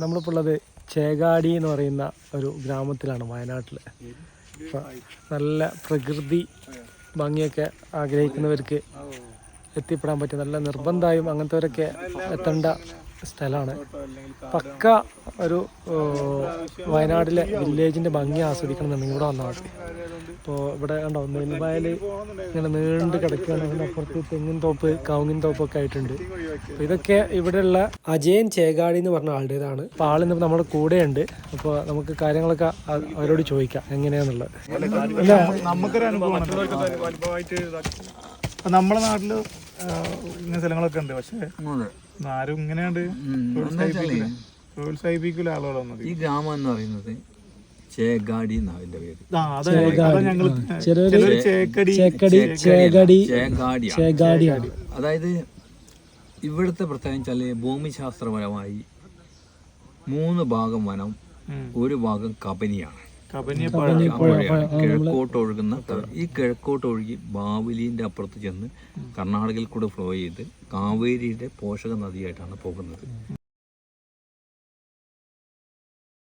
നമ്മളിപ്പോൾ ഉള്ളത് ചേകാടി എന്ന് പറയുന്ന ഒരു ഗ്രാമത്തിലാണ് വയനാട്ടിൽ നല്ല പ്രകൃതി ഭംഗിയൊക്കെ ആഗ്രഹിക്കുന്നവർക്ക് എത്തിപ്പെടാൻ പറ്റിയ നല്ല നിർബന്ധമായും അങ്ങനത്തെവരൊക്കെ എത്തേണ്ട സ്ഥലമാണ്. പക്ക ഒരു വയനാട്ടിലെ വില്ലേജിന്റെ ഭംഗി ആസ്വദിക്കണം എന്നുണ്ടെങ്കിൽ ഇവിടെ വന്നാൽ മതി അപ്പോൾ ഇവിടെ കണ്ടോ നെൽവയൽ ഇങ്ങനെ നീണ്ട് കിടക്കുകയാണ്. അതിന്റെ അപ്പുറത്ത് തെങ്ങിൻ തോപ്പ് കവുങ്ങിൻ തോപ്പൊക്കെ ആയിട്ടുണ്ട്. അപ്പോൾ ഇതൊക്കെ ഇവിടെയുള്ള അജയൻ ചേകാടി എന്ന് പറഞ്ഞ ആളുടേതാണ്. അപ്പോൾ ആളിന്ന് നമ്മുടെ കൂടെയുണ്ട്. അപ്പോൾ നമുക്ക് കാര്യങ്ങളൊക്കെ അവരോട് ചോദിക്കാം എങ്ങനെയാന്നുള്ളത്. അല്ല നമുക്കൊരു അനുഭവമാണ്. നാട്ടിൽ ആ, ഇങ്ങനെ സ്ഥലങ്ങളൊക്കെ ഉണ്ട്. പക്ഷെ ആരും ഇങ്ങനെയുണ്ട് പ്രോത്സാഹിപ്പിക്കില്ല പ്രോത്സാഹിപ്പിക്കില്ല ആളുകളൊന്നും ഈ ഗ്രാമം എന്ന് പറയുന്നത് എന്നാണ് പേര്. ചേകാടിയാണ് അതായത് ഇവിടുത്തെ പ്രത്യേകം വെച്ചാൽ ഭൂമിശാസ്ത്രപരമായി മൂന്ന് ഭാഗം വനം ഒരു ഭാഗം കബനിയാണ്. കിഴക്കോട്ട് ഒഴുകുന്ന ഈ കിഴക്കോട്ട് ഒഴുകി ബാവലിന്റെ അപ്പുറത്ത് ചെന്ന് കർണാടകയിൽ കൂടെ ഫ്ലോ ചെയ്ത് കാവേരിയുടെ പോഷക നദിയായിട്ടാണ് പോകുന്നത്.